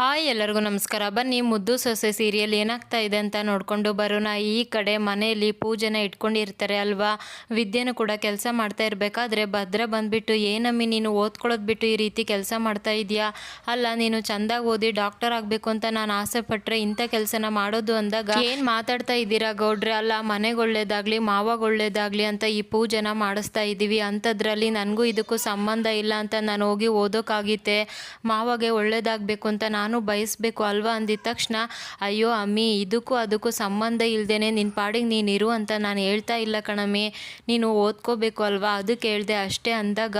Hi ಎಲ್ಲರಿಗೂ ನಮಸ್ಕಾರ. ಬನ್ನಿ, ಮುದ್ದು ಸೊಸೆ ಸೀರಿಯಲ್ ಏನಾಗ್ತಾ ಇದೆ ಅಂತ ನೋಡಿಕೊಂಡು ಬರೋಣ. ಈ ಕಡೆ ಮನೆಯಲ್ಲಿ ಪೂಜೆನ ಇಟ್ಕೊಂಡಿರ್ತಾರೆ ಅಲ್ವಾ? ವಿದ್ಯೆನೂ ಕೂಡ ಕೆಲಸ ಮಾಡ್ತಾ ಇರಬೇಕಾದ್ರೆ ಭದ್ರ ಬಂದುಬಿಟ್ಟು ಏನಮ್ಮಿ ನೀನು ಓದ್ಕೊಳ್ಳೋದು ಬಿಟ್ಟು ಈ ರೀತಿ ಕೆಲಸ ಮಾಡ್ತಾ ಇದೆಯಾ? ಅಲ್ಲ, ನೀನು ಚೆಂದಾಗಿ ಓದಿ ಡಾಕ್ಟರ್ ಆಗಬೇಕು ಅಂತ ನಾನು ಆಸೆ ಪಟ್ಟರೆ ಇಂಥ ಕೆಲಸನ ಮಾಡೋದು ಅಂದಾಗ ಏನು ಮಾತಾಡ್ತಾ ಇದ್ದೀರಾ ಗೌಡ್ರೆ? ಅಲ್ಲ, ಮನೆಗೆ ಒಳ್ಳೇದಾಗಲಿ, ಮಾವಾಗ ಒಳ್ಳೇದಾಗಲಿ ಅಂತ ಈ ಪೂಜೆನ ಮಾಡಿಸ್ತಾ ಇದ್ದೀವಿ. ಅಂಥದ್ರಲ್ಲಿ ನನಗೂ ಇದಕ್ಕೂ ಸಂಬಂಧ ಇಲ್ಲ ಅಂತ ನಾನು ಹೋಗಿ ಓದೋಕ್ಕಾಗಿತ್ತೆ ಮಾವಾಗೆ ಒಳ್ಳೇದಾಗಬೇಕು ಅಂತ ನಾನು ಬಯಸಬೇಕು ಅಲ್ವಾ ಅಂದಿದ ತಕ್ಷಣ, ಅಯ್ಯೋ ಅಮ್ಮಿ, ಇದಕ್ಕೂ ಅದಕ್ಕೂ ಸಂಬಂಧ ಇಲ್ಲದೇನೆ ನಿನ್ನ ಪಾಡಿಗೆ ನೀನು ಇರು ಅಂತ ನಾನು ಹೇಳ್ತಾ ಇಲ್ಲ ಕಣಮ್ಮಿ. ನೀನು ಓದ್ಕೋಬೇಕು ಅಲ್ವಾ? ಅದಕ್ಕೆ ಹೇಳಿದೆ, ಅಷ್ಟೇ ಅಂದಾಗ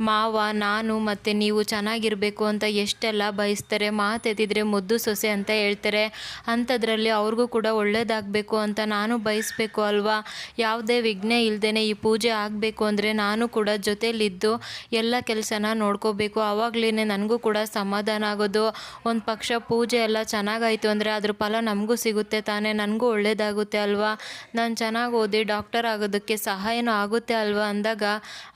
ಮಾವ, ನಾನು ಮತ್ತು ನೀವು ಚೆನ್ನಾಗಿರಬೇಕು ಅಂತ ಎಷ್ಟೆಲ್ಲ ಬಯಸ್ತಾರೆ ಮಾತೆದಿದ್ರೆ ಮುದ್ದು ಸೊಸೆ ಅಂತ ಹೇಳ್ತಾರೆ. ಅಂಥದ್ರಲ್ಲಿ ಅವ್ರಿಗೂ ಕೂಡ ಒಳ್ಳೇದಾಗಬೇಕು ಅಂತ ನಾನು ಬಯಸಬೇಕು ಅಲ್ವಾ? ಯಾವುದೇ ವಿಘ್ನ ಇಲ್ಲದೇ ಈ ಪೂಜೆ ಆಗಬೇಕು ಅಂದರೆ ನಾನು ಕೂಡ ಜೊತೆಯಲ್ಲಿದ್ದು ಎಲ್ಲ ಕೆಲಸನ ನೋಡ್ಕೋಬೇಕು. ಆವಾಗಲೇ ನನಗೂ ಕೂಡ ಸಮಾಧಾನ ಆಗೋದು. ಒಂದು ಪಕ್ಷ ಪೂಜೆ ಎಲ್ಲ ಚೆನ್ನಾಗಾಯಿತು ಅಂದರೆ ಅದ್ರ ಫಲ ನಮಗೂ ಸಿಗುತ್ತೆ ತಾನೇ, ನನಗೂ ಒಳ್ಳೇದಾಗುತ್ತೆ ಅಲ್ವಾ? ನಾನು ಚೆನ್ನಾಗಿ ಓದಿ ಡಾಕ್ಟರ್ ಆಗೋದಕ್ಕೆ ಸಹಾಯನೂ ಆಗುತ್ತೆ ಅಲ್ವಾ? ಅಂದಾಗ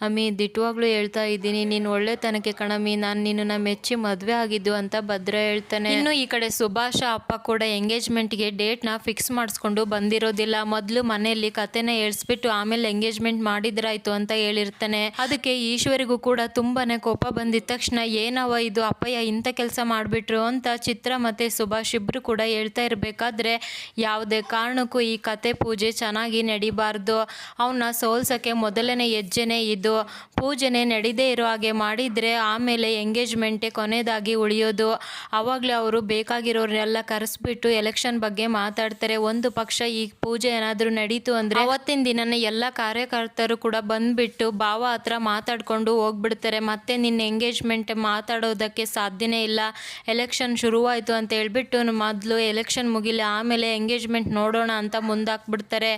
ಅಮ್ಮಿ ದಿಟ್ಟವಾಗ್ಲೂ ಹೇಳ್ತಾ ಇದ್ದೀನಿ, ನೀನು ಒಳ್ಳೆತನಕ್ಕೆ ಕಣಮ್ಮಿ ನಾನು ನಿನ್ನನ್ನು ಮೆಚ್ಚಿ ಮದುವೆ ಆಗಿದ್ದು ಅಂತ ಭದ್ರ ಹೇಳ್ತಾನೆ. ಇನ್ನು ಈ ಕಡೆ ಸುಭಾಷ ಅಪ್ಪ ಕೂಡ ಎಂಗೇಜ್ಮೆಂಟ್ಗೆ ಡೇಟ್ನ ಫಿಕ್ಸ್ ಮಾಡಿಸ್ಕೊಂಡು ಬಂದಿರೋದಿಲ್ಲ. ಮೊದಲು ಮನೆಯಲ್ಲಿ ಕತೆನ ಏಳ್ಸ್ಬಿಟ್ಟು ಆಮೇಲೆ ಎಂಗೇಜ್ಮೆಂಟ್ ಮಾಡಿದ್ರಾಯ್ತು ಅಂತ ಹೇಳಿರ್ತಾನೆ. ಅದಕ್ಕೆ ಈಶ್ವರಿಗೂ ಕೂಡ ತುಂಬಾನೇ ಕೋಪ ಬಂದಿದ ತಕ್ಷಣ ಏನವ ಇದು? ಅಪ್ಪಯ್ಯ ಇಂಥ ಕೆಲಸ ಮಾಡಿಬಿಟ್ರು. ಅಂತ ಚಿತ್ರ ಮತ್ತು ಸುಭಾಷ್ ಇಬ್ಬರು ಕೂಡ ಹೇಳ್ತಾ ಇರಬೇಕಾದ್ರೆ ಯಾವುದೇ ಕಾರಣಕ್ಕೂ ಈ ಕತೆ ಪೂಜೆ ಚೆನ್ನಾಗಿ ನಡಿಬಾರ್ದು. ಅವನ್ನ ಸೋಲ್ಸೋಕ್ಕೆ ಮೊದಲನೇ ಹೆಜ್ಜೆನೇ ಇದು. ಪೂಜೆನೆ ನಡೀದೇ ಇರೋ ಹಾಗೆ ಮಾಡಿದರೆ ಆಮೇಲೆ ಎಂಗೇಜ್ಮೆಂಟೇ ಕೊನೆಯದಾಗಿ ಉಳಿಯೋದು. ಆವಾಗಲೇ ಅವರು ಬೇಕಾಗಿರೋರನ್ನೆಲ್ಲ ಕರೆಸ್ಬಿಟ್ಟು ಎಲೆಕ್ಷನ್ ಬಗ್ಗೆ ಮಾತಾಡ್ತಾರೆ. ಒಂದು ಪಕ್ಷ ಈ ಪೂಜೆ ಏನಾದರೂ ನಡೀತು ಅಂದರೆ ಅವತ್ತಿನ ದಿನನೇ ಎಲ್ಲ ಕಾರ್ಯಕರ್ತರು ಕೂಡ ಬಂದ್ಬಿಟ್ಟು ಭಾವ ಹತ್ರ ಮಾತಾಡ್ಕೊಂಡು ಹೋಗ್ಬಿಡ್ತಾರೆ. ಮತ್ತೆ ನಿನ್ನ ಎಂಗೇಜ್ಮೆಂಟ್ ಮಾತಾಡೋದಕ್ಕೆ ಸಾಧ್ಯನೇ ಇಲ್ಲ. ಎಲೆಕ್ಷನ್ ಶುರುವಾಯಿತು ಅಂತ ಹೇಳ್ಬಿಟ್ಟು ಮೊದಲು ಎಲೆಕ್ಷನ್ ಮುಗಿಲಿ, ಆಮೇಲೆ ಎಂಗೇಜ್ಮೆಂಟ್ ನೋಡೋಣ ಅಂತ ಮುಂದಾಕ್ಬಿಡ್ತಾರೆ.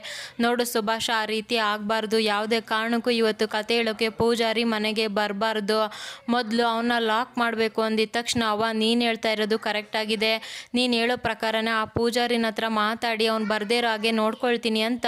ನೋಡು ಸುಭಾಷ, ಆ ರೀತಿ ಆಗಬಾರ್ದು. ಯಾವುದೇ ಕಾರಣಕ್ಕೂ ಇವತ್ತು ಕತೆ ಹೇಳೋಕ್ಕೆ ಪೂಜಾರಿ ಮನೆಗೆ ಬರಬಾರ್ದು. ಮೊದಲು ಅವನ್ನ ಲಾಕ್ ಮಾಡಬೇಕು ಅಂದಿದ ತಕ್ಷಣ ಅವ ನೀನು ಹೇಳ್ತಾ ಇರೋದು ಕರೆಕ್ಟ್ ಆಗಿದೆ. ನೀನು ಹೇಳೋ ಪ್ರಕಾರನೇ ಆ ಪೂಜಾರಿನ ಹತ್ರ ಮಾತಾಡಿ, ಅವ್ನು ಬರದೇ ಇರೋ ಹಾಗೆ ನೋಡ್ಕೊಳ್ತೀನಿ ಅಂತ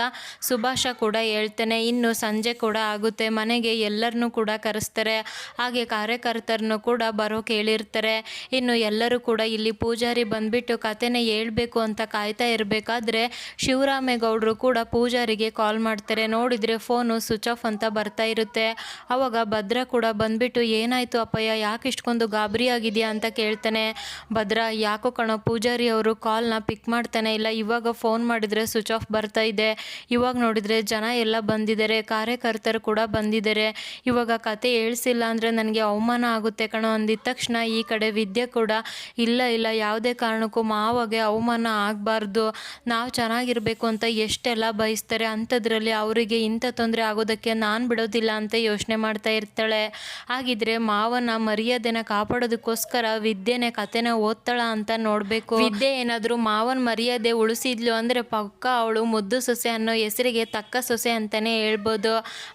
ಸುಭಾಷ ಕೂಡ ಹೇಳ್ತಾನೆ. ಇನ್ನು ಸಂಜೆ ಕೂಡ ಆಗುತ್ತೆ. ಮನೆಗೆ ಎಲ್ಲರನ್ನೂ ಕೂಡ ಕರೆಸ್ತಾರೆ. ಹಾಗೆ ಕಾರ್ಯಕರ್ತರನ್ನು ಕೂಡ ಬರೋಕೆ ಹೇಳಿರ್ತಾರೆ. ಇನ್ನು ಎಲ್ಲರೂ ಕೂಡ ಇಲ್ಲಿ ಪೂಜಾರಿ ಬಂದ್ಬಿಟ್ಟು ಕತೆನ ಹೇಳ್ಬೇಕು ಅಂತ ಕಾಯ್ತಾ ಇರಬೇಕಾದ್ರೆ ಶಿವರಾಮೇಗೌಡರು ಕೂಡ ಪೂಜಾರಿಗೆ ಕಾಲ್ ಮಾಡ್ತಾರೆ. ನೋಡಿದರೆ ಫೋನು ಸ್ವಿಚ್ ಆಫ್ ಅಂತ ಬರ್ತಾ ಇರುತ್ತೆ. ಆವಾಗ ಭದ್ರ ಕೂಡ ಬಂದ್ಬಿಟ್ಟು, ಏನಾಯ್ತು ಅಪ್ಪಯ್ಯ? ಯಾಕೆ ಇಷ್ಟೊಂದು ಗಾಬರಿ ಆಗಿದೆಯಾ? ಅಂತ ಕೇಳ್ತಾನೆ. ಭದ್ರ, ಯಾಕೋ ಕಣೋ, ಪೂಜಾರಿ ಅವರು ಕಾಲ್ನ ಪಿಕ್ ಮಾಡ್ತಾನೆ. ಇಲ್ಲ, ಇವಾಗ ಫೋನ್ ಮಾಡಿದರೆ ಸ್ವಿಚ್ ಆಫ್ ಬರ್ತಾ ಇದೆ. ಇವಾಗ ನೋಡಿದರೆ ಜನ ಎಲ್ಲ ಬಂದಿದ್ದಾರೆ. ಕಾರ್ಯಕರ್ತರು ಕೂಡ ಬಂದಿದ್ದಾರೆ. ಇವಾಗ ಕತೆ ಹೇಳ್ಸಿಲ್ಲ ಅಂದರೆ ನನಗೆ ಅವಮಾನ ಆಗುತ್ತೆ ಕಣೋ ಅಂದಿದ ತಕ್ಷಣ ಈ ಕಡೆ ವಿದ್ಯೆ ಕೂಡ ಇಲ್ಲ ಇಲ್ಲ, ಯಾವುದೇ ಕಾರಣಕ್ಕೂ ಮಾವಾಗೆ ಅವಮಾನ ಆಗಬಾರ್ದು, ನಾವು ಚೆನ್ನಾಗಿರಬೇಕು ಅಂತ ಎಷ್ಟೆಲ್ಲ ಬಯಸ್ತಾರೆ, ಅಂಥದ್ರಲ್ಲಿ ಅವರಿಗೆ ಇಂಥ ತೊಂದರೆ ಆಗೋದಕ್ಕೆ ನಾನು ಬಿಡೋದಿಲ್ಲ ಅಂತ ಯೋಚನೆ ಮಾಡ್ತಾ ಇರ್ತಾಳೆ. ಹಾಗಿದ್ರೆ ಮಾವನ ಮರ್ಯಾದೆನ ಕಾಪಾಡೋದಕ್ಕೋಸ್ಕರ ವಿದ್ಯೆನೇ ಕತೆನ ಓದ್ತಾಳ ಅಂತ ನೋಡಬೇಕು. ವಿದ್ಯೆ ಏನಾದರೂ ಮಾವನ ಮರ್ಯಾದೆ ಉಳಿಸಿದ್ಲು ಅಂದರೆ ಪಕ್ಕ ಅವಳು ಮುದ್ದು ಸೊಸೆ ಅನ್ನೋ ಹೆಸರಿಗೆ ತಕ್ಕ ಸೊಸೆ ಅಂತಲೇ ಹೇಳ್ಬೋದು.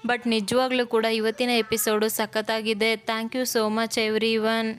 ಬಟ್ ನಿಜವಾಗ್ಲೂ ಕೂಡ ಇವತ್ತಿನ ಎಪಿಸೋಡು ಸಖತ್ತಾಗಿದೆ. Thank you so much everyone.